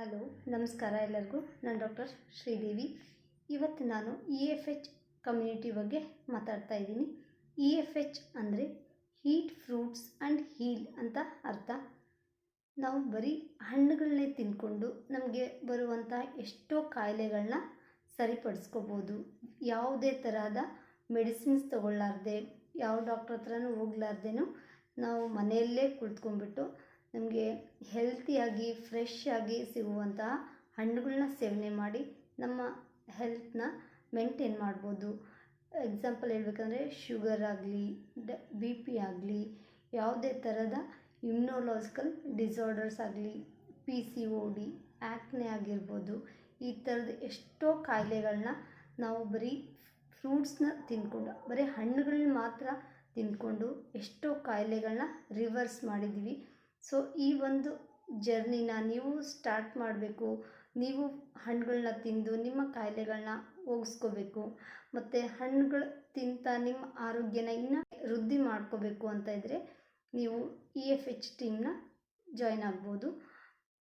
Hello, ನಮಸ್ಕಾರ ಎಲ್ಲರಿಗೂ. ನಾನು ಡಾಕ್ಟರ್ ಶ್ರೀದೇವಿ. ಇವತ್ತು ನಾನು ಇ ಎಫ್ ಎಚ್ ಕಮ್ಯುನಿಟಿ ಬಗ್ಗೆ ಮಾತಾಡ್ತಾ ಇದ್ದೀನಿ. ಇ ಎಫ್ ಎಚ್ ಅಂದರೆ ಹೀಟ್ ಫ್ರೂಟ್ಸ್ ಆ್ಯಂಡ್ ಹೀಲ್ ಅಂತ ಅರ್ಥ. ನಾವು ಬರೀ ಹಣ್ಣುಗಳನ್ನೇ ತಿಂದ್ಕೊಂಡು ನಮಗೆ ಬರುವಂಥ ಎಷ್ಟೋ ಕಾಯಿಲೆಗಳನ್ನ ಸರಿಪಡಿಸ್ಕೋಬೋದು. ಯಾವುದೇ ತರಹದ ಮೆಡಿಸಿನ್ಸ್ ತಗೊಳ್ಳಾರ್ದೆ, ಯಾವ ಡಾಕ್ಟ್ರ್ ಹತ್ರನೂ ಹೋಗ್ಲಾರ್ದೇನೂ ನಾವು ಮನೆಯಲ್ಲೇ ಕುಳಿತ್ಕೊಂಡ್ಬಿಟ್ಟು ನಮಗೆ ಹೆಲ್ತಿಯಾಗಿ ಫ್ರೆಶ್ ಆಗಿ ಸಿಗುವಂತಹ ಹಣ್ಣುಗಳನ್ನ ಸೇವನೆ ಮಾಡಿ ನಮ್ಮ ಹೆಲ್ತ್ನ ಮೇಂಟೈನ್ ಮಾಡ್ಬೋದು. ಎಕ್ಸಾಂಪಲ್ ಹೇಳ್ಬೇಕಂದ್ರೆ ಶುಗರ್ ಆಗಲಿ, ಡ ಬಿ ಪಿ ಆಗಲಿ, ಯಾವುದೇ ಥರದ ಇಮ್ಯುನೋಲಾಜಿಕಲ್ ಡಿಸಾರ್ಡರ್ಸ್ ಆಗಲಿ P C O D acne ಆಗಿರ್ಬೋದು, ಈ ಥರದ ಎಷ್ಟೋ ಕಾಯಿಲೆಗಳನ್ನ ನಾವು ಬರೀ ಫ್ರೂಟ್ಸ್ನ ತಿನ್ಕೊಂಡು ಬರೀ ಹಣ್ಣುಗಳನ್ನ ಮಾತ್ರ ತಿಂದ್ಕೊಂಡು ಎಷ್ಟೋ ಕಾಯಿಲೆಗಳನ್ನ ರಿವರ್ಸ್ ಮಾಡಿದ್ದೀವಿ. ಸೊ ಈ ಒಂದು ಜರ್ನಿನ ನೀವು ಸ್ಟಾರ್ಟ್ ಮಾಡಬೇಕು. ನೀವು ಹಣ್ಣುಗಳನ್ನ ತಿಂದು ನಿಮ್ಮ ಕಾಯಿಲೆಗಳನ್ನ ಹೋಗಿಸ್ಕೋಬೇಕು. ಮತ್ತು ಹಣ್ಣುಗಳು ತಿಂತ ನಿಮ್ಮ ಆರೋಗ್ಯನ ಇನ್ನೂ ವೃದ್ಧಿ ಮಾಡ್ಕೋಬೇಕು ಅಂತ ಇದ್ದರೆ ನೀವು ಇ ಎಫ್ ಎಚ್ ಟೀಮ್ನ ಜಾಯ್ನ್ ಆಗ್ಬೋದು.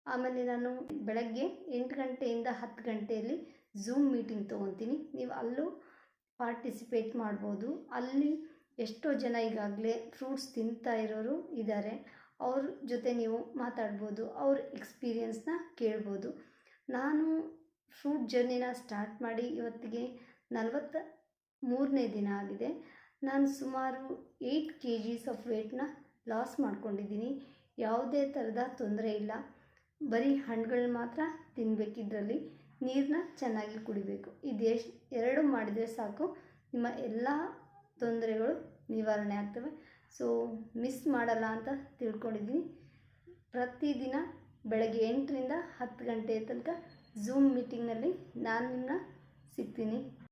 ಆಮೇಲೆ ನಾನು ಬೆಳಗ್ಗೆ ಎಂಟು ಗಂಟೆಯಿಂದ ಹತ್ತು ಗಂಟೆಯಲ್ಲಿ ಝೂಮ್ ಮೀಟಿಂಗ್ ತೊಗೊತೀನಿ. ನೀವು ಅಲ್ಲೂ ಪಾರ್ಟಿಸಿಪೇಟ್ ಮಾಡ್ಬೋದು. ಅಲ್ಲಿ ಎಷ್ಟೋ ಜನ ಈಗಾಗಲೇ ಫ್ರೂಟ್ಸ್ ತಿಂತಾ ಇರೋರು ಇದ್ದಾರೆ ಅವ್ರ ಜೊತೆ ನೀವು ಮಾತಾಡ್ಬೋದು, ಅವ್ರ ಎಕ್ಸ್ಪೀರಿಯನ್ಸ್ನ ಕೇಳ್ಬೋದು. ನಾನು ಫ್ರೂಟ್ ಜರ್ನಿನ ಸ್ಟಾರ್ಟ್ ಮಾಡಿ ಇವತ್ತಿಗೆ ನಲವತ್ತ ಮೂರನೇ ದಿನ ಆಗಿದೆ. ನಾನು ಸುಮಾರು ಏಯ್ಟ್ ಕೆ ಜೀಸ್ ಆಫ್ ವೇಟ್ನ ಲಾಸ್ ಮಾಡ್ಕೊಂಡಿದ್ದೀನಿ. ಯಾವುದೇ ಥರದ ತೊಂದರೆ ಇಲ್ಲ. ಬರೀ ಹಣ್ಣುಗಳನ್ನ ಮಾತ್ರ ತಿನ್ನಬೇಕಿದ್ರಲ್ಲಿ ನೀರನ್ನ ಚೆನ್ನಾಗಿ ಕುಡಿಬೇಕು. ಇದು ಎಷ್ಟು ಎರಡು ಮಾಡಿದರೆ ಸಾಕು. ನಿಮ್ಮ ಎಲ್ಲ ತೊಂದರೆಗಳು ನಿವಾರಣೆ ಆಗ್ತವೆ. ಸೊ ಮಿಸ್ ಮಾಡಲ್ಲ ಅಂತ ತಿಳ್ಕೊಂಡಿದ್ದೀನಿ ಪ್ರತಿದಿನ ಬೆಳಗ್ಗೆ ಎಂಟರಿಂದ ಹತ್ತು ಗಂಟೆ ತನಕ ಝೂಮ್ ಮೀಟಿಂಗ್ನಲ್ಲಿ ನಾನು ನಿಮ್ಮನ್ನ ಸಿಗ್ತೀನಿ.